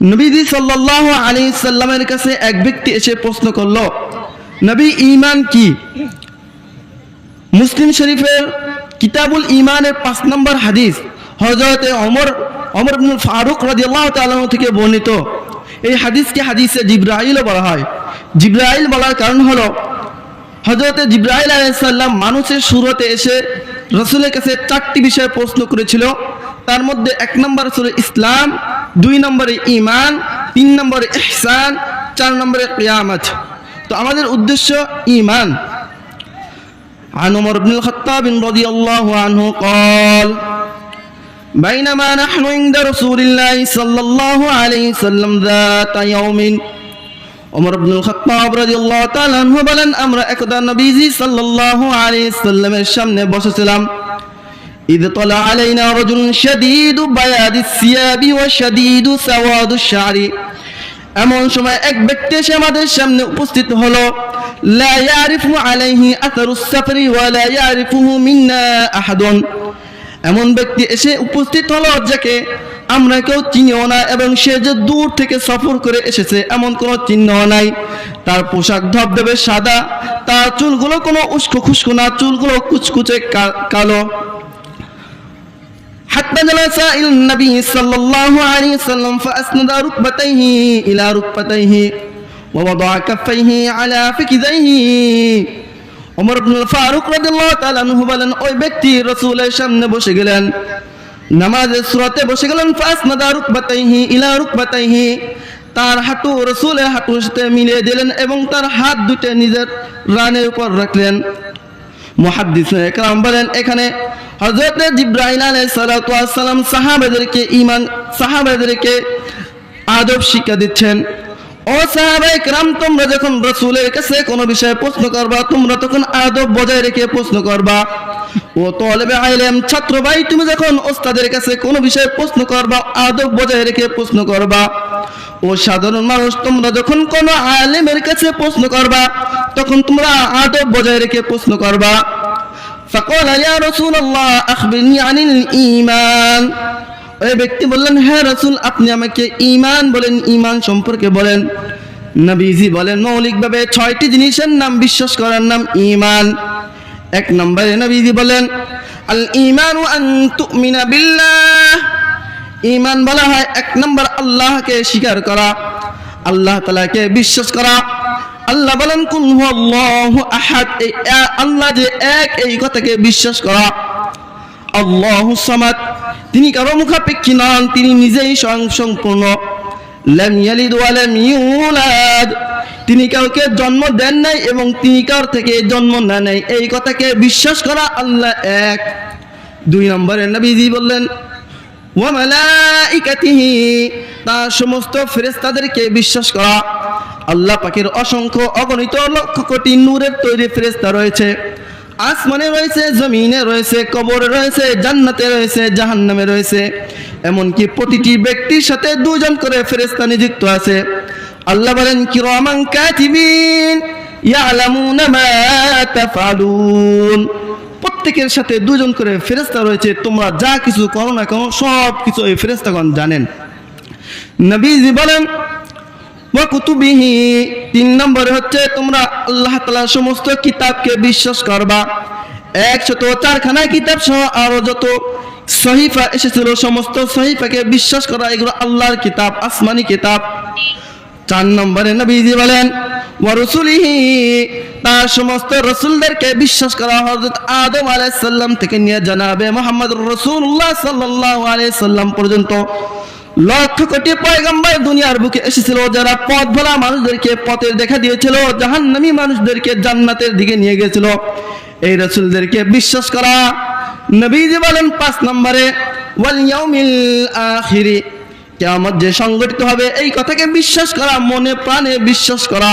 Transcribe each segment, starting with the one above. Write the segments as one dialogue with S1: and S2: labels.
S1: নবীজি সাল্লাহ আলী সাল্লামের কাছে এক ব্যক্তি এসে প্রশ্ন করল, নবী ইমান কি? মুসলিম শরীফের কিতাবুল ইমানের পাঁচ নম্বর হাদিস হজরতে অমর অমর ফারুক রাদিয়াল্লাহু তাআলা থেকে বর্ণিত। এই হাদিসকে হাদিসে জিব্রাইলও বলা হয়। জিব্রাইল বলার কারণ হলো হজরতে জিব্রাইল আলাইসাল্লাম মানুষের সুরতে এসে রসুলের কাছে চারটি বিষয়ে প্রশ্ন করেছিল। তার মধ্যে এক নম্বর ছিল ইসলাম দুই নম্বরে ইমান তিন নম্বরে ইহসান চার নম্বরে কিয়ামত তো আমাদের উদ্দেশ্য ইমান عن عمر بن الخطاب رضي الله عنه قال بينما نحن عند رسول الله صلى الله عليه وسلم ذات يوم عمر بن الخطاب رضي الله تعالى عنه বলেন আমরা একদা নবীজি সাল্লাল্লাহু আলাইহি সাল্লামের সামনে বসেছিলাম إذ طلع علينا رجل شديد بياض الثياب وشديد سواد الشعر এমন সময় এক ব্যক্তি এসে আমাদের সামনে উপস্থিত হলো লা ইয়ারিফু আলাইহি আথারুস সাফরি ওয়া লা ইয়ারিফুহু মিন্না আহাদুন এমন ব্যক্তি এসে উপস্থিত হলো যাকে আমরা কেউ চিনিও না এবং সে যে দূর থেকে সফর করে এসেছে এমন কোনো চিহ্ন নাই তার পোশাক ধবধবে সাদা তার চুলগুলো কোনো উস্কো খুস্কো না চুলগুলো কুচকুচে কা- কালো حتى جلس إلى النبي صلى الله عليه وسلم فأسند ركبتيه إلى ركبتيه ووضع كفيه على فخذيه ওমর ইবনুল ফারুক রাদিয়াল্লাহু তাআলা আনহু বলেন ওই ব্যক্তি রাসূলের সামনে বসে গেলেন নামাজের সুরাতে বসে গেলেন ফাসনাদা রুকবাতাইহি ইলা রুকবাতাইহি তার হাঁটু রসুলের হাঁটুর সাথে মিলিয়ে দিলেন এবং তার হাত দুটো নিজের রানের উপর রাখলেন মুহাদ্দিস একরাম বলেন, এখানে হযরত জিব্রাইল আলাইহিস সালাতু ওয়াস সালাম সাহাবাদেরকে ঈমান, সাহাবাদেরকে আদব শিক্ষা দিচ্ছেন। ও সাহাবা একরাম, তোমরা যখন রাসূলের কাছে কোনো বিষয়ে প্রশ্ন করবা, তোমরা তখন আদব বজায় রেখে প্রশ্ন করবা। ও তলবে আইলেম, ছাত্র ভাই, তুমি যখন ওস্তাদের কাছে কোনো বিষয়ে প্রশ্ন করবা, আদব বজায় রেখে প্রশ্ন করবা। ও সাধারণ মানুষ তোমরা যখন কোনো আলেমের কাছে প্রশ্ন করবা তখন তোমরা আদব বজায় রেখে প্রশ্ন করবা فقال يا رسول الله أخبرني عن الإيمان ওই ব্যক্তি বললেন হ্যাঁ রসুল আপনি আমাকে ইমান বলেন ইমান সম্পর্কে বলেন নবীজি বলেন মৌলিকভাবে ছয়টি জিনিসের নাম বিশ্বাস করার নাম ইমান এক নম্বরে নবীজি বলেন আল ইমান আন তুমিনা বিল্লাহ ইমান বলা হয় এক নম্বর আল্লাহকে স্বীকার করা, আল্লাহ তালাকে বিশ্বাস করা। আল্লাহ বলেন আল্লাহু আহাদ এই আল্লাহ যে এক এই কথাকে বিশ্বাস করা। আল্লাহু সামাদ তিনি কারও মুখাপেক্ষী নন, তিনি নিজেই স্বয়ং সম্পূর্ণ। তিনি কাউকে জন্ম দেন নাই এবং তিনি কার থেকে জন্ম নেন নাই। এই কথাকে বিশ্বাস করা আল্লাহ এক। দুই নম্বরে নবীজি বললেন ওয়ামালাইকাতিহি তার সমস্ত ফেরেশতাদেরকে বিশ্বাস করা। আল্লাহ পাকের অসংখ্য অগণিত লক্ষ কোটি নূরের তৈরি ফেরেশতা রয়েছে। আসমানে রয়েছে, জমিনে রয়েছে, কবরে রয়েছে, জান্নাতে রয়েছে, জাহান্নামে রয়েছে। এমনকি প্রতিটি ব্যক্তির সাথে দুজন করে ফেরেশতা নিযুক্ত আছে। আল্লাহ বলেন, কিরামান কাতিবিন ইয়ালামুনা মা তাফআলুন। প্রত্যেকের সাথে দুজন করে ফেরেস্তা রয়েছে, তোমরা যা কিছু করো না কেন, সব কিছু এই ফেরেস্তাগণ জানেন। নবীজি বলেন কুতুবিহি তিন নম্বরে হচ্ছে, তোমরা আল্লাহ তাআলার সমস্ত কিতাবকে বিশ্বাস করবা। একশত চারখানা কিতাব সহ আরও যত সহিফা এসেছিল, সমস্ত সহিফাকে বিশ্বাস করা, এগুলো আল্লাহর কিতাব, আসমানি কিতাব। চার নম্বরে নবীজি বলেন ওয়ারসুলিহি তার সমস্ত রসুলদেরকে বিশ্বাস করা হযরত আদম আলাইহিস সালাম থেকে নিয়ে জানাবে মোহাম্মদ রাসূলুল্লাহ সাল্লাল্লাহু আলাইহি সাল্লাম পর্যন্ত। লক্ষ কোটি পয়গম্বর দুনিয়ার বুকে এসেছিল, যারা পথ ভোলা মানুষদেরকে পথের দেখা দিয়েছিল, জাহান্নামী মানুষদেরকে জান্নাতের দিকে নিয়ে গেছিল এই রসুলদেরকে বিশ্বাস করা, নবীজি বলেন পাঁচ নম্বরে, ওয়াল ইয়াউমিল আখিরি, কেয়ামত যে সংগঠিত হবে, এই কথাকে বিশ্বাস করা, মনে প্রাণে বিশ্বাস করা।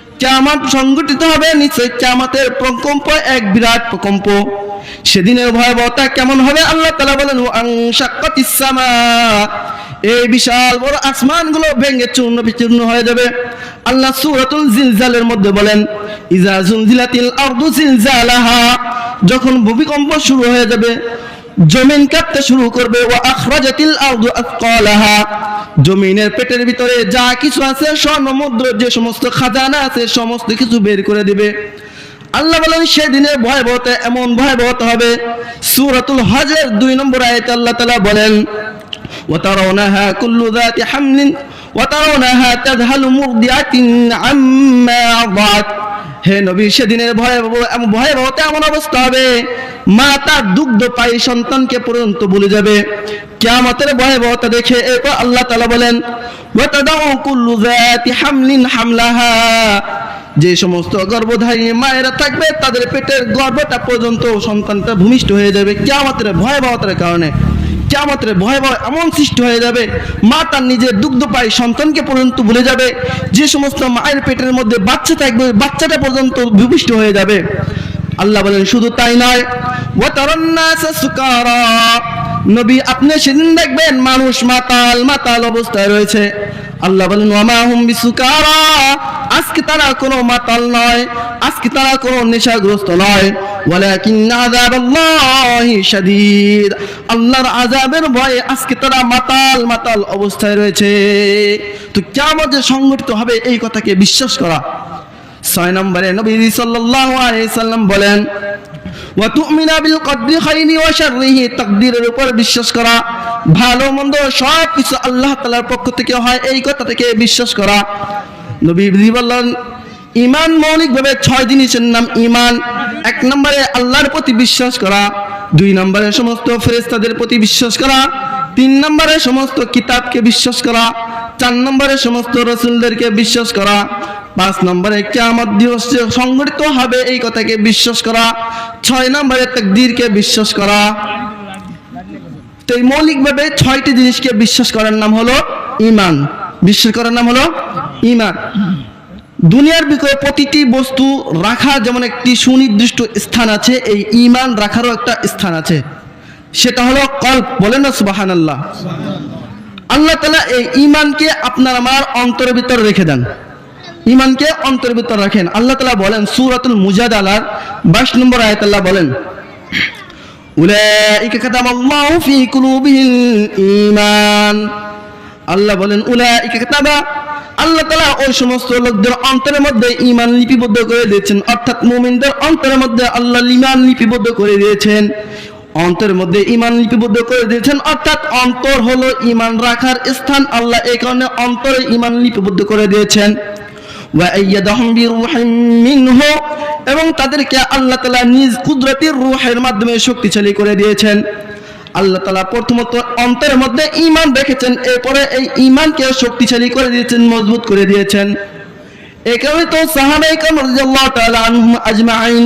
S1: কিয়ামত সংগঠিত হবে, নিশ্চয় কিয়ামতের প্রকম্প এক বিরাট প্রকম্প। সেদিনের ভয়াবহতা কেমন হবে? আল্লাহ তাআলা বলেন আংশাক্কাতিস এই বিশাল বড় আসমানগুলো ভেঙে চূর্ণ বিচূর্ণ হয়ে যাবে। আল্লাহ সূরাতুল জিলজালের মধ্যে বলেন, ইজা জুলজিলাতিল আরদু জিলজালাহা। যখন ভূমিকম্প শুরু হয়ে যাবে জমিন কাঁপতে শুরু করবে ও আখরাজাতিল আরদু আথকালাহা জমিনের পেটের ভিতরে যা কিছু আছে স্বর্ণমুদ্র যে সমস্ত খাজানা আছে সমস্ত কিছু বের করে দিবে আল্লাহ বলেন সেদিনের ভয়াবহতা এমন ভয়াবহতা হবে সূরাতুল হজের দুই নম্বর আয়াতে আল্লাহ তাআলা বলেন وترونها كل ذات حمل وترونها تذهل مرضعة عما أرضعت হে নবী, সেদিনের ভয়াবহ এমন ভয়াবহতা এমন অবস্থা হবে। মা তার দুগ্ধ পাই সন্তানকে পর্যন্ত বলে যাবে। কিয়ামতের ভয়াবহতা দেখে এরপর আল্লাহ তাআলা বলেন হামলিন হামলাহা। যে সমস্ত গর্ভধারী মায়েরা থাকবে, তাদের পেটের গর্ভটা পর্যন্ত সন্তানটা ভূমিষ্ঠ হয়ে যাবে কিয়ামতের ভয়াবহতার কারণে। কিয়ামতের ভয়াবহ এমন সৃষ্টি হয়ে যাবে, মা তার নিজের দুগ্ধ পায় সন্তানকে পর্যন্ত ভুলে যাবে, যে সমস্ত মায়ের পেটের মধ্যে বাচ্চা থাকবে, বাচ্চাটা পর্যন্ত ভূমিষ্ঠ হয়ে যাবে। আল্লাহ বলেন, শুধু তাই নয় নবী আপনি সেদিন দেখবেন মানুষ মাতাল মাতাল অবস্থায় রয়েছে। আল্লাহ বলেন, ওয়ামা হুম বিসুকারা। আজকে তারা কোনো মাতাল নয়, আজকে তারা কোনো নেশাগ্রস্ত নয়। ওয়ালাকিন আযাবাল্লাহি শাদীদ। আল্লাহর আযাবের ভয়ে আজকে তারা মাতাল মাতাল অবস্থায় রয়েছে। তো কিয়ামত যে সংগঠিত হবে, এই কথাকে বিশ্বাস করা। ছয় নম্বরে নবী সাল্লাল্লাহু আলাইহি সাল্লাম বলেন ওয়া তুমিনা বিল বিশ্বাস করা, ভালো মন্দ সব কিছু আল্লাহ তাআলার পক্ষ থেকে হয়, এই কথা থেকে বিশ্বাস করা। নবী বললেন ইমান মৌলিকভাবে ছয় জিনিসের নাম ইমান এক নম্বরে আল্লাহর প্রতি বিশ্বাস করা, দুই নম্বরে সমস্ত ফেরেশতাদের প্রতি বিশ্বাস করা, তিন নম্বরে সমস্ত কিতাবকে বিশ্বাস করা, চার নম্বরে সমস্ত রসুলদেরকে বিশ্বাস করা পাঁচ নম্বরে কেয়ামত দিবস সংগঠিত হবে, এই কথাকে বিশ্বাস করা। ছয় নম্বরে তাকদীরকে বিশ্বাস করা। তো এই মৌলিকভাবে ছয়টি জিনিসকে বিশ্বাস করার নাম হলো ইমান বিশ্বাস করার নাম হলো ইমান দুনিয়ার ভিতরে প্রতিটি বস্তু রাখা যেমন একটি সুনির্দিষ্ট স্থান আছে, এই ইমান রাখারও একটা স্থান আছে। সেটা হলো কল্প। বলেন না সুবাহান আল্লাহ আল্লাহ তালা এই ইমানকে আপনার আমার অন্তরের ভিতরে রেখে দেন। ইমানকে অন্তরের ভিতর রাখেন। আল্লাহ তালা বলেন, সুরাতুল মুজাদালার বাইশ নম্বর আয়াত আল্লাহ বলেন, উলাইকা কাতাবাল্লাহু ফি কুলুবিহিল ঈমান। আল্লাহ বলেন, উলাইকা কাতাবা, আল্লাহ তাআলা ওই সমস্ত লোকদের অন্তরের মধ্যে ঈমান লিপিবদ্ধ করে দিয়েছেন। অর্থাৎ মুমিনদের অন্তরের মধ্যে আল্লাহ ঈমান লিপিবদ্ধ করে দিয়েছেন। অন্তরের মধ্যে ঈমান লিপিবদ্ধ করে দিয়েছেন। অর্থাৎ অন্তর হলো ইমান রাখার স্থান। আল্লাহ এই কারণে অন্তরে ইমান লিপিবদ্ধ করে দিয়েছেন। মিনহু, এবং তাদেরকে আল্লাহ তালা নিজ কুদরতির রুহের মাধ্যমে শক্তিশালী করে দিয়েছেন। আল্লাহ তালা প্রথমত অন্তরের মধ্যে ইমান দেখেছেন এরপরে এই ইমানকে শক্তিশালী করে দিয়েছেন, মজবুত করে দিয়েছেন। এ কারণে তো সাহাবাই কামর আজমাইন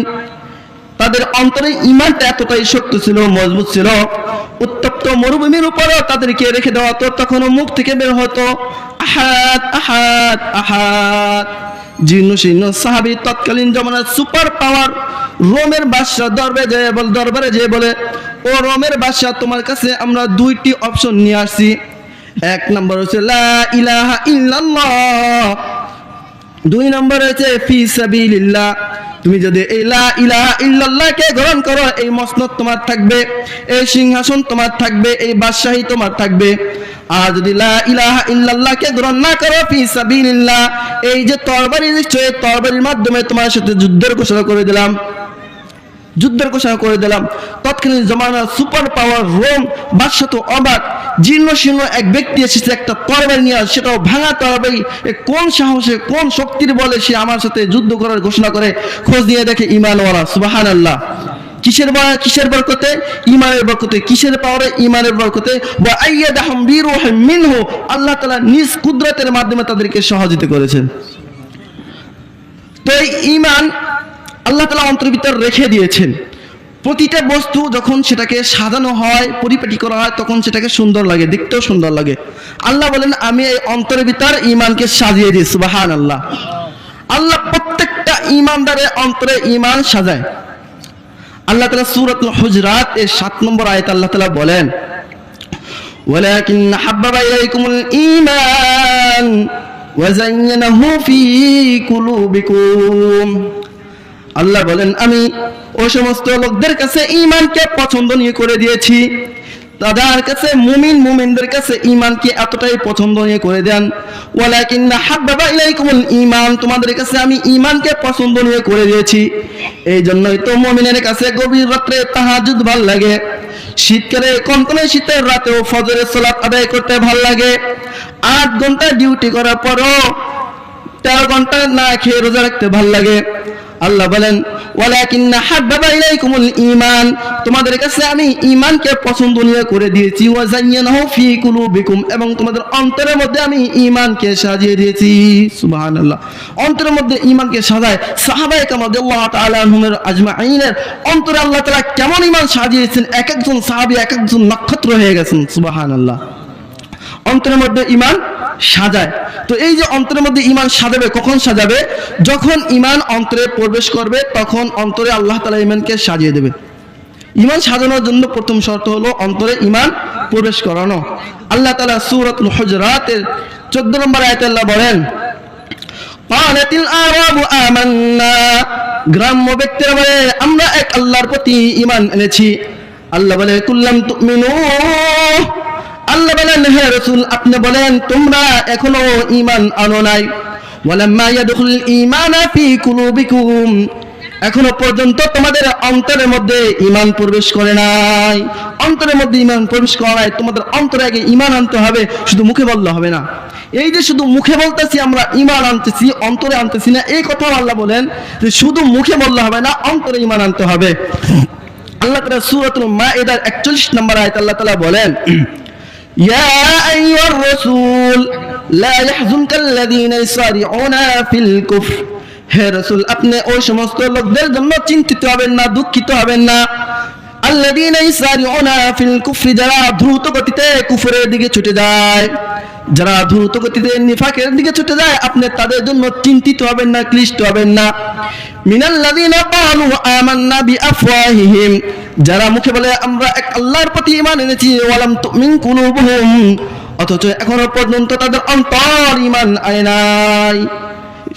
S1: তাদের অন্তরে ইমানটা এতটাই শক্তি ছিল, মজবুত ছিল, উত্তপ্ত মরুভূমির উপরেও তাদেরকে রেখে দেওয়া তো তখনও মুখ থেকে বের হতো, আহাত আহাত আহাত। জীর্ণ শীর্ণ সাহাবি তৎকালীন জমানার সুপার পাওয়ার রোমের বাদশাহ দরবারে যেয়ে বল, দরবারে যেয়ে বলে, ও রোমের বাদশাহ, তোমার কাছে আমরা দুইটি অপশন নিয়ে আসছি। এক নম্বর হচ্ছে, লা ইলাহা ইল্লাল্লাহ। দুই নম্বর হচ্ছে, ফি সাবিলিল্লাহ। তুমি যদি এই লা ইলাহা ইল্লাল্লাহকে গ্রহণ করো, এই মসনদ তোমার থাকবে, এই সিংহাসন তোমার থাকবে, এই বাদশাহী তোমার থাকবে। আর যদি লা ইলাহা ইল্লাল্লাহকে গ্রহণ না করো, ফি সাবিলিল্লাহ, এই যে তরবারি নিশ্চয়, তরবারির মাধ্যমে তোমার সাথে যুদ্ধের ঘোষণা করে দিলাম। যুদ্ধের ঘোষণা করে দিলাম। তৎকালীন জমানার সুপার পাওয়ার রোম বাদশাহ অবাক। জীর্ণ শীর্ণ এক ব্যক্তি এসেছে, একটা তরবারি নিয়ে সেটাও ভাঙা তরবারি। কোন সাহসে, কোন শক্তির বলে সে আমার সাথে যুদ্ধ করার ঘোষণা করে? খোঁজ নিয়ে দেখে ইমানওয়ালা সুবাহান আল্লাহ কিসের কিসের বরকতে? ইমানের বরকতে। কিসের পাওয়ারে? ইমানের বরকতে। মিনহু। আল্লাহ তাআলা নিজ কুদরতের মাধ্যমে তাদেরকে সহযোগিতা করেছেন। তো এই ইমান আল্লাহ তালা অন্তর ভিতর রেখে দিয়েছেন প্রতিটা বস্তু যখন সেটাকে সাজানো হয় পরিপাটি করা হয় তখন সেটাকে সুন্দর লাগে দেখতেও সুন্দর লাগে আল্লাহ বলেন আমি এই অন্তরের ভিতর ইমানকে সাজিয়ে দিই সুবাহান আল্লাহ আল্লাহ প্রত্যেকটা ইমানদারের অন্তরে ইমান সাজায় আল্লাহ তালা সুরত হুজরাত এর সাত নম্বর আয়ত আল্লাহ তালা বলেন ولكن حبب إليكم الإيمان وزينه في قلوبكم আল্লাহ বলেন, আমি ওই সমস্ত লোকদের কাছে ঈমানকে পছন্দনীয় করে দিয়েছি। তাদের কাছে মুমিন মুমিনদের কাছে ইমানকে এতটাই পছন্দনীয় করে দেন। ওয়ালাকিন হাব্বাবা ইলাইকুমুল ঈমান, তোমাদের কাছে আমি ঈমানকে পছন্দনীয় করে দিয়েছি। এই জন্যই তো মুমিনের কাছে গভীর রাত্রে তাহাজ্জুদ ভালো লাগে। শীতকালে কনকনে শীতের রাতেও ফজরের সালাত আদায় করতে ভালো লাগে। আট ঘণ্টা ডিউটি করার পরও তেরো ঘণ্টা না খেয়ে রোজা রাখতে ভালো লাগে। আল্লাহ বলেন, ওয়ালাকিন্না হাব্বাবা ইলাইকুমুল ঈমান। তোমাদের কাছে আমি ঈমানকে পছন্দনীয় করে দিয়েছি। ওয়া জায়্যানাহু ফি কুলুবিকুম। এবং তোমাদের অন্তরের মধ্যে আমি ঈমানকে সাজিয়ে দিয়েছি। সুবহানাল্লাহ। অন্তরের মধ্যে ঈমানকে সাজায় সাহাবায়ে কাম রাদিয়াল্লাহু তাআলা আনহুমের আজমাইনের অন্তরে আল্লাহ তাআলা কেমন ঈমান সাজিয়েছেন? এক একজন সাহাবী এক একজন নক্ষত্র হয়ে গেছেন। সুবহানাল্লাহ। অন্তরের মধ্যে ইমান সাজায়। তো এই যে অন্তরের মধ্যে ইমান সাজাবে, কখন সাজাবে? যখন ইমান অন্তরে প্রবেশ করবে, তখন অন্তরে আল্লাহ তালা ইমানকে সাজিয়ে দেবে। ইমান সাজানোর জন্য প্রথম শর্ত হলো অন্তরে ইমান প্রবেশ করানো। আল্লাহ তালা সুরত হজরাতের চোদ্দ নম্বর আয়তাল্লাহ বলেন গ্রাম্য ব্যক্তিরা বলে, আমরা এক আল্লাহর প্রতি ইমান এনেছি। আল্লাহ বলে, কুল্লাম তুমিনু। আল্লাহ বলেন, হে রসুল, আপনি বলেন, তোমরা এখনও ইমান আনো নাই। এখনও পর্যন্ত তোমাদের অন্তরের মধ্যে ইমান প্রবেশ করে নাই। অন্তরের মধ্যে ইমান প্রবেশ করে নাই, তোমাদের অন্তরে আগে ইমান আনতে হবে, শুধু মুখে বললে হবে না। এই যে শুধু মুখে বলতেছি, আমরা ইমান আনতেছি, অন্তরে আনতেছি না, এই কথাও আল্লাহ বলেন যে শুধু মুখে বললে হবে না, অন্তরে ইমান আনতে হবে। আল্লাহ তাআলা সূরাতুল মাইদার 41 নম্বর আয়াত আল্লাহ তাআলা বলেন يا أيها الرسول لا يحزنك الذين يسارعون في الكفر হে রসুল আপনি ওই সমস্ত লোকদের জন্য চিন্তিত হবেন না দুঃখিত হবেন না যারা গতিতে কুফরের দিকে ছুটে যারা নিফাকের দিকে ছুটে আপনি তাদের জন্য চিন্তিত হবেন না, ক্লিষ্ট হবেন না। মিনাল্লাযীনা যারা মুখে বলে, আমরা এক আল্লাহর প্রতি ঈমান এনেছি অথচ এখনও পর্যন্ত তাদের অন্তর ঈমান আয় নাই।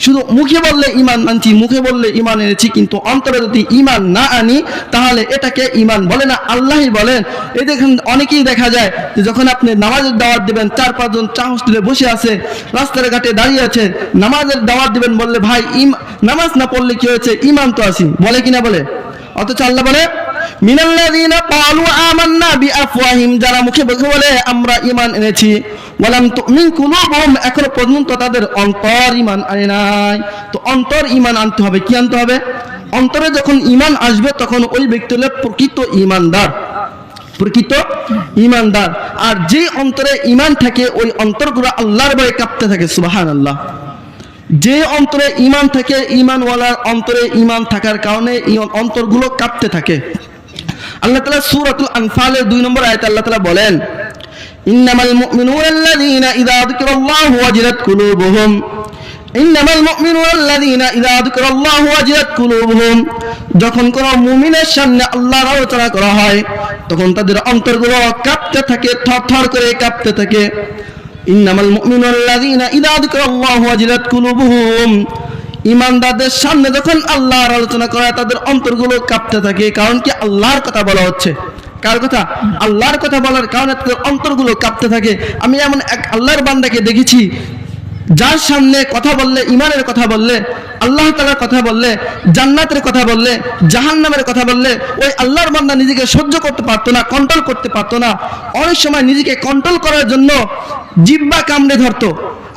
S1: শুধু মুখে বললে ইমান আনছি, মুখে বললে ইমান এনেছি, কিন্তু অন্তরে যদি ইমান না আনি, তাহলে এটাকে ইমান বলে না, আল্লাহই বলেন। এই দেখেন, অনেকেই দেখা যায় যে যখন আপনি নামাজের দাওয়াত দিবেন, চার পাঁচজন চা হোস্টেলে বসে আছে, রাস্তার ঘাটে দাঁড়িয়ে আছে, নামাজের দাওয়াত দিবেন বললে, ভাই, ইম নামাজ না পড়লে কি হয়েছে? ইমান তো আসি বলে কিনা বলে? অথচ আল্লাহ বলে মিনাল্লাযীনা ক্বালু আমান্না বিআফওয়াহিম, যারা মুখে মুখে বলে, আমরা ঈমান এনেছি। ওয়ালাম তুমিন এখনও পর্যন্ত তাদের অন্তর ঈমান আনে নাই। তো অন্তর ঈমান আনতে হবে, কি আনতে হবে? অন্তরে যখন ঈমান আসবে, তখন ওই ব্যক্তি হলো প্রকৃত ঈমানদার। প্রকৃত ঈমানদার। আর যে অন্তরে ঈমান থাকে, ওই অন্তরগুলো আল্লাহর ভয়ে কাঁপতে থাকে, সুবহানাল্লাহ। যে অন্তরে ইমান থাকে ইমানওয়ালার অন্তরে ইমান থাকার কারণে অন্তরগুলো কাঁপতে থাকে। আল্লাহ তালা সুরাতুল আনফালের দুই নম্বর আয়তে আল্লাহ তালা বলেন, ইন্নামাল মুমিনুন আল্লাযীনা ইযা যুকিরাল্লাহু ওয়াজিলাত কুলুবুহুম। ইন্নামাল মুমিনুন আল্লাযীনা ইযা যুকিরাল্লাহু ওয়াজিলাত কুলুবুহুম। যখন কোন মুমিনের সামনে আল্লাহর আলোচনা করা হয়, তখন তাদের অন্তরগুলো কাঁপতে থাকে, থরথর করে কাঁপতে থাকে। ইন্নামাল মুমিনুন আল্লাযীনা ইযা যুকিরাল্লাহু ওয়াজিলাত কুলুবুহুম। ইমানদারদের সামনে যখন আল্লাহর আলোচনা করা তাদের অন্তরগুলো কাঁপতে থাকে, কারণ কি আল্লাহর কথা বলা হচ্ছে। কার কথা? আল্লাহর কথা বলার কারণে তাদের অন্তরগুলো কাঁপতে থাকে। আমি এমন এক আল্লাহর বান্দাকে দেখেছি, যার সামনে কথা বললে, ইমানের কথা বললে, আল্লাহ তালার কথা বললে, জান্নাতের কথা বললে, জাহান্নামের কথা বললে, ওই আল্লাহর বান্দা নিজেকে সহ্য করতে পারতো না কন্ট্রোল করতে পারতো না। অনেক সময় নিজেকে কন্ট্রোল করার জন্য জিব্বা কামড়ে ধরতো।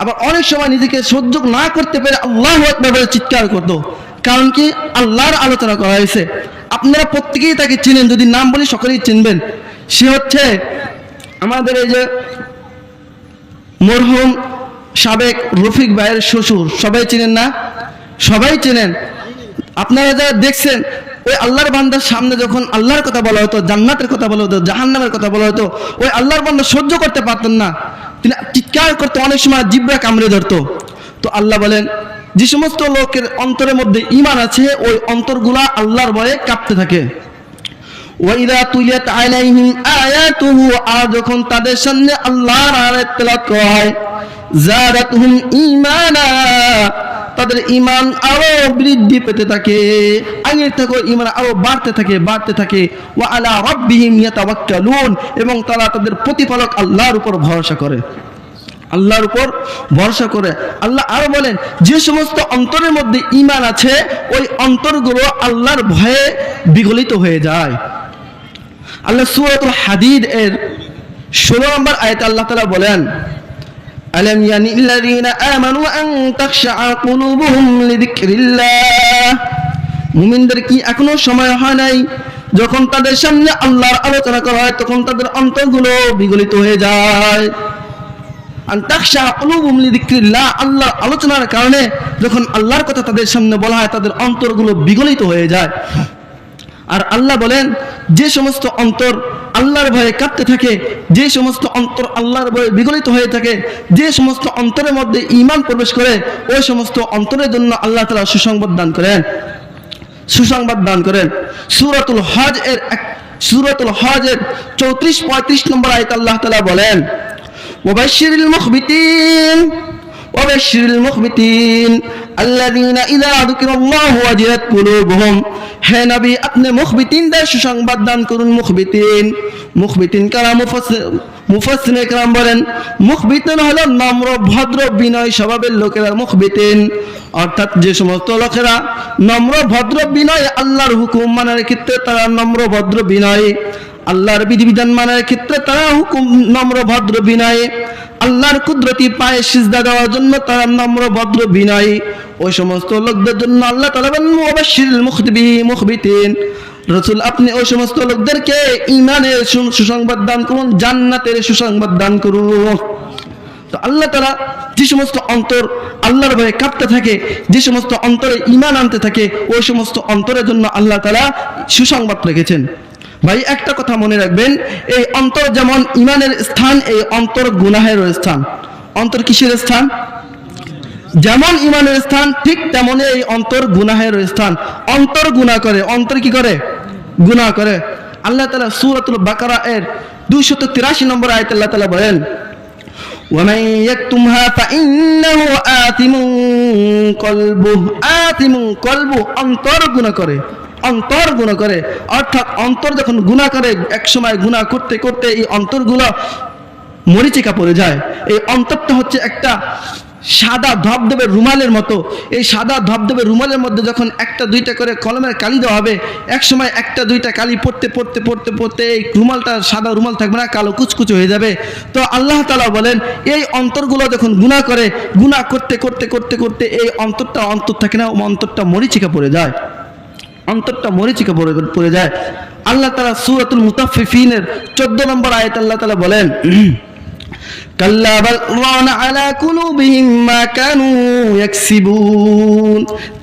S1: আবার অনেক সময় নিজেকে সহ্য না করতে পেরে আল্লাহ একবার চিৎকার করতো। কারণ কি? আল্লাহর আলোচনা করা হয়েছে। আপনারা প্রত্যেকেই তাকে চিনেন, যদি নাম বলি সকলেই চিনবেন। সে হচ্ছে আমাদের এই যে মরহুম সাবেক রফিক ভাইয়ের শ্বশুর। সবাই চিনেন না? সবাই চেনেন। আপনারা যারা দেখছেন ওই আল্লাহর বান্দার সামনে যখন আল্লাহর কথা বলা হতো, জান্নাতের কথা বলা হতো, জাহান্নামের কথা বলা হতো, ওই আল্লাহর বান্দা সহ্য করতে পারতেন না। তিনি চিৎকার করতে অনেক সময় জিব্রা কামড়ে ধরতো। তো আল্লাহ বলেন, যে সমস্ত লোকের অন্তরের মধ্যে ইমান আছে, ওই অন্তরগুলা আল্লাহর ভয়ে কাঁপতে থাকে। ওয়াইদা তুলিয়াত আলাইহিম আয়াতুহু, আর যখন তাদের সামনে আল্লাহর আয়াত তেলাওয়াত করা হয় জারাতুহুম ঈমানা। তাদের ঈমান আরও বৃদ্ধি পেতে থাকে, আগের থেকে ঈমান আরও বাড়তে থাকে বাড়তে থাকে। ওয়া আলা রাব্বিহিম ইয়াতাওয়াক্কালুন, এবং তারা তাদের প্রতিপালক আল্লাহর উপর ভরসা করে। আল্লাহর উপর ভরসা করে। আল্লাহ আরও বলেন, যে সমস্ত অন্তরের মধ্যে ইমান আছে, ওই অন্তরগুলো আল্লাহর ভয়ে বিগলিত হয়ে যায়। আল্লাহ সুরাতুল হাদিদ এর ষোলো নম্বর আয়তে আল্লাহ তালা বলেন ألم يعني الذين آمنوا أن تخشع قلوبهم لذكر الله মুমিনদের কি এখনো সময় হয় নাই যখন তাদের সামনে আল্লাহর আলোচনা করা হয় তখন তাদের অন্তরগুলো বিগলিত হয়ে যায় আন্তাকশা কুলুবুম লিযিকরিল্লাহ আল্লাহর আলোচনার কারণে যখন আল্লাহর কথা তাদের সামনে বলা হয় তাদের অন্তরগুলো বিগলিত হয়ে যায় আর আল্লাহ বলেন যে সমস্ত অন্তর আল্লাহর ভয়ে কাঁপতে থাকে যে সমস্ত অন্তর আল্লাহর ভয়ে বিগলিত হয়ে থাকে যে সমস্ত অন্তরের মধ্যে ইমান প্রবেশ করে ওই সমস্ত অন্তরের জন্য আল্লাহ তালা সুসংবাদ দান করেন সুসংবাদ দান করেন সুরাতুল হজ এর এক সুরাতুল হজ এর চৌত্রিশ পঁয়ত্রিশ নম্বর আয়ত আল্লাহ তালা বলেন وبشر المخبتين وبشر المخبتين الذين إذا ذكر الله وجلت قلوبهم হে নবী, আপনি মুখবিতিনদের সুসংবাদ দান করুন, মুখবিতিন। মুখবিতিন কারা? মুফাসসির একরাম বলেন, মুখবিতিন হলো নম্র, ভদ্র, বিনয় স্বভাবের লোকেরা মুখবিতিন। অর্থাৎ যে সমস্ত লোকেরা নম্র, ভদ্র, বিনয় আল্লাহর হুকুম মানার ক্ষেত্রে তারা নম্র, ভদ্র, বিনয়। আল্লাহর বিধিবিধান মানার ক্ষেত্রে তারা হুকুম, নম্র, ভদ্র, বিনয়। আল্লাহর কুদরতি পায়ে সিজদা দেওয়ার জন্য তারা নম্র, ভদ্র, বিনয়। ওই সমস্ত লোকদের জন্য আল্লাহ তালা মুবাশশিরিল মুখবি মুখবিতিন। রসুল, আপনি ওই সমস্ত লোকদেরকে ইমানের সুসংবাদ দান করুন, জান্নাতের সুসংবাদ দান করুন। তো আল্লাহ তারা যে সমস্ত অন্তর আল্লাহর ভয়ে কাঁপতে থাকে, যে সমস্ত অন্তরে ইমান আনতে থাকে, ওই সমস্ত অন্তরের জন্য আল্লাহ তালা সুসংবাদ রেখেছেন। ভাই একটা কথা মনে রাখবেন এই অন্তর যেমন ইমানের স্থান এই অন্তর গুনাহের স্থান অন্তর কিসের স্থান যেমন ইমানের স্থান ঠিক তেমনই এই অন্তর গুনাহের স্থান অন্তর গুনাহ করে অন্তর কি করে গুনাহ করে আল্লাহ তালা সুরাতুল বাকারা এর দুইশত তিরাশি নম্বর আয়ত আল্লাহ তালা বলেন ومن يكتمها فإنه آثم قلبه آثم قلبه অন্তর গুনাহ করে অন্তর গুনাহ করে। অর্থাৎ অন্তর যখন গুনাহ করে, এক সময় গুনাহ করতে করতে এই অন্তরগুলো মরিচিকা পড়ে যায়। এই অন্তরটা হচ্ছে একটা সাদা ধবধবে রুমালের মতো। এই সাদা ধবধবে রুমালের মধ্যে যখন একটা, দুইটা করে কলমের কালি দেওয়া হবে, এক সময় একটা, দুইটা কালি পড়তে পড়তে পড়তে পড়তে এই রুমালটা, সাদা রুমাল থাকবে না, কালো কুচকুচো হয়ে যাবে। তো আল্লাহ তালা বলেন, এই অন্তরগুলো যখন গুণা করে, গুণা করতে করতে করতে করতে এই অন্তরটা অন্তর থাকে না, অন্তরটা মরিচিকা পড়ে যায়। অন্তরটা মরিচিকে পড়ে যায়। আল্লাহ তালা সুরাতুল মুতাফিফিনের চোদ্দ নম্বর আয়ত আল্লাহ তালা বলেন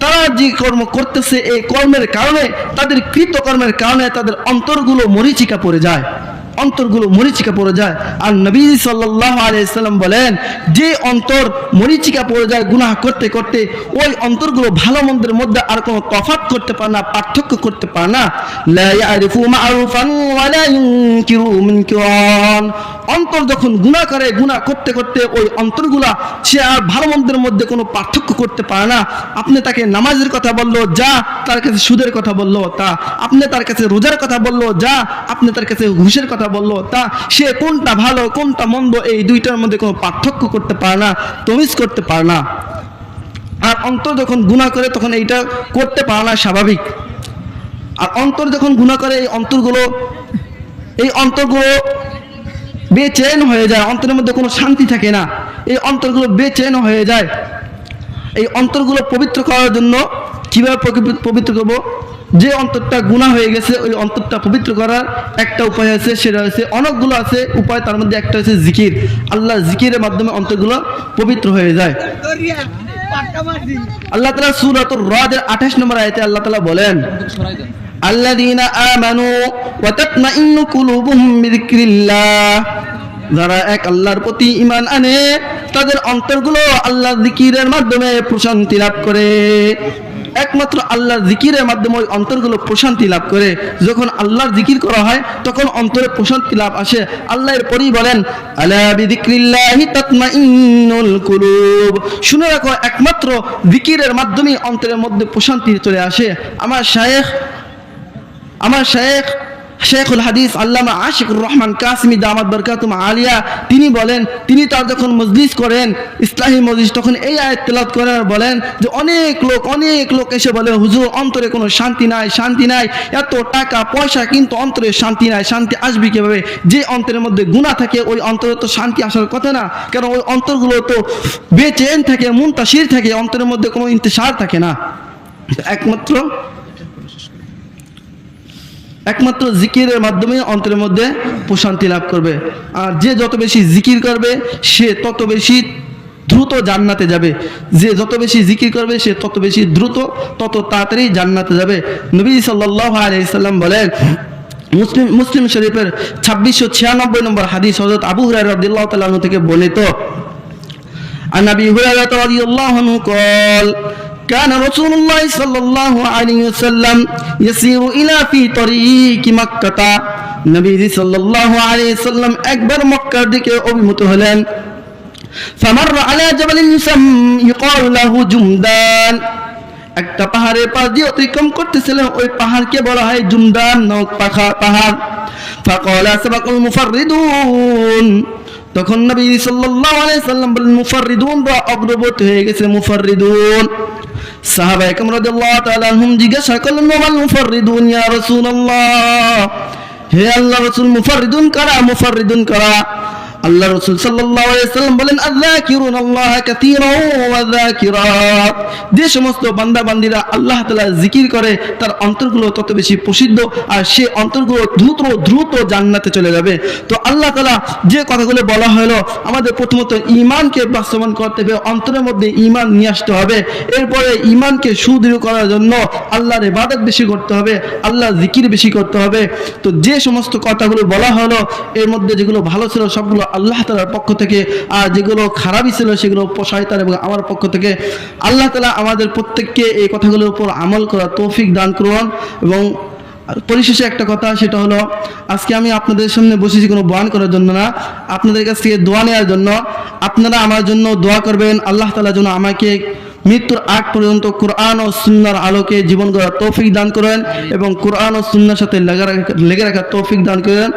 S1: তারা যে কর্ম করতেছে, এই কর্মের কারণে, তাদের কৃতকর্মের কারণে তাদের অন্তরগুলো মরিচিকা পড়ে যায়। অন্তরগুলো মরিচিকা পড়ে যায়। আর নবী সাল্লাহ আলাইসাল্লাম বলেন, যে অন্তর মরিচিকা পড়ে যায়, গুনাহ করতে করতে, ওই অন্তরগুলো ভালো মন্দের মধ্যে আর কোনো তফাৎ করতে পারে না, পার্থক্য করতে পারে না। অন্তর যখন গুনাহ করে, গুনাহ করতে করতে ওই অন্তরগুলা সে আর ভালো মন্দের মধ্যে কোনো পার্থক্য করতে পারে না। আপনি তাকে নামাজের কথা বলল, যা তার কাছে সুদের কথা বলল, তা। আপনি তার কাছে রোজার কথা বলল, যা। আপনি তার কাছে ঘুষের কথা বলল, তা সে কোনটা ভালো, কোনটা মন্দ, এই দুইটার মধ্যে কোনো পার্থক্য করতে পারে না, তমিজ করতে পারে না। আর অন্তর যখন গুনাহ করে, তখন এইটা করতে পারে না, স্বাভাবিক। আর অন্তর যখন গুনাহ করে, এই অন্তরগুলো এই অন্তরগুলো বেচেন হয়ে যায়, অন্তরের মধ্যে কোনো শান্তি থাকে না। এই অন্তরগুলো বেচেন হয়ে যায়। এই অন্তরগুলো পবিত্র করার জন্য কীভাবে পবিত্র করব? যে অন্তরটা গুণা হয়ে গেছে, ওই অন্তরটা পবিত্র করার একটা উপায় আছে, সেটা হচ্ছে অনেকগুলো আছে উপায়, তার মধ্যে একটা হচ্ছে জিকির। আল্লাহ জিকিরের মাধ্যমে অন্তরগুলো পবিত্র হয়ে যায়। আল্লাহ তালা সুরাত রাজের আঠাশ নম্বর আয়তে আল্লাহ তালা বলেন আল্লাদিনা আমানু ওয়া তাতমাইন্নু কুলুবুহুম বিযিকরিল্লাহ। যারা এক আল্লাহর প্রতি ইমান আনে, তাদের অন্তরগুলো আল্লাহ জিকিরের মাধ্যমে প্রশান্তি লাভ করে। একমাত্র আল্লাহর জিকিরের মাধ্যমে ওই অন্তরগুলো প্রশান্তি লাভ করে। যখন আল্লাহর জিকির করা হয়, তখন অন্তরে প্রশান্তি লাভ আসে। আল্লাহর পরেই বলেন শুনে রাখো, একমাত্র জিকিরের মাধ্যমে অন্তরের মধ্যে প্রশান্তি চলে আসে। আমার শায়েখ, আমার শেখ শেখুল হাদিস আল্লামা আশিকুর রহমান কাসমি দামাত বরকাতুম আলিয়া, তিনি বলেন, তিনি তার যখন মজলিস করেন ইসলামী মজলিস, তখন এই আয়াত তেলাত করেন আর বলেন যে অনেক লোক অনেক লোক এসে বলে, হুজুর, অন্তরে কোনো শান্তি নাই শান্তি নাই, এত টাকা, পয়সা কিন্তু অন্তরে শান্তি নাই, শান্তি আসবে কীভাবে? যে অন্তরের মধ্যে গুণা থাকে, ওই অন্তরে তো শান্তি আসার কথা না। কারণ ওই অন্তরগুলো তো বেচেন থাকে, মুনতাসির থাকে, অন্তরের মধ্যে কোনো ইন্তেসার থাকে না। একমাত্র একমাত্র জিকিরের মাধ্যমে অন্তরের মধ্যে প্রশান্তি লাভ করবে। আর যে যত বেশি জিকির করবে, সে তত বেশি দ্রুত জান্নাতে যাবে। যে যত বেশি জিকির করবে, সে তত বেশি দ্রুত, তত তাড়াতাড়ি জান্নাতে যাবে। নবী সাল্লাহ আলাইসাল্লাম বলেন, মুসলিম মুসলিম শরীফের ছাব্বিশশো ছিয়ানব্বই নম্বর হাদিস হজরত আবু হুরাই রদিল্লাহ তাল্লাহ থেকে বর্ণিত। আনাবি হুরাই রাত রাদিয়াল্লাহু আনহু কল كان رسول الله صلى الله عليه وسلم يسير الى في طريق مكه নবী সাল্লাল্লাহু আলাইহি সাল্লাম একবার মক্কার দিকে অভিমুখ হলেন فمر على جبل يسم يقال له جمدان একটা পাহাড়ের পাশ দিয়ে অতিক্রম করতেছিলেন ওই পাহাড়কে বলা হয় জুমদান নামক পাখা পাহাড় فقال سبق المفردون তখন নবী সাল্লাল্লাহু আলাইহি সাল্লাম বলেন মুফাররিদুন বা অগ্রবর্তী হয়ে গেছে মুফাররিদুন সাহাবা একরাম রাদিয়াল্লাহু তাআলা আনহুম জিজ্ঞাসা করলেন, ওয়াল মুফাররিদুন ইয়া রাসূলুল্লাহ? হে আল্লাহ রাসূল, মুফাররিদুন কারা? মুফাররিদুন কারা? আল্লাহ রসুল সাল্লাম বলেন আল্লাহ যে সমস্ত বান্দা বান্দিরা আল্লাহ তালা জিকির করে, তার অন্তরগুলো তত বেশি প্রসিদ্ধ আর সে অন্তরগুলো দ্রুত দ্রুত জান্নাতে চলে যাবে। তো আল্লাহ তালা যে কথাগুলো বলা হলো, আমাদের প্রথমত ঈমানকে বাস্তবায়ন করতে হবে, অন্তরের মধ্যে ঈমান নিয়ে আসতে হবে। এরপরে ঈমানকে সুদৃঢ় করার জন্য আল্লাহর ইবাদত বেশি করতে হবে আল্লাহ জিকির বেশি করতে হবে। তো যে সমস্ত কথাগুলো বলা হলো, এর মধ্যে যেগুলো ভালো ছিল, সবগুলো আল্লাহ তালার পক্ষ থেকে, আর যেগুলো খারাপই ছিল সেগুলো শয়তান এবং আমার পক্ষ থেকে আল্লাহ তালা আমাদের প্রত্যেককে এই কথাগুলোর উপর আমল করা তৌফিক দান করুন। এবং পরিশেষে একটা কথা, সেটা হলো, আজকে আমি আপনাদের সামনে বসেছি কোনো বয়ান করার জন্য না। আপনাদের কাছ থেকে দোয়া নেওয়ার জন্য। আপনারা আমার জন্য দোয়া করবেন, আল্লাহ তালা যেন আমাকে মৃত্যুর আগ পর্যন্ত কোরআন ও সুন্নার আলোকে জীবন গড়ার তৌফিক দান করেন এবং কোরআন ও সুন্নার সাথে লেগে রাখা লেগে রাখার তৌফিক দান করেন।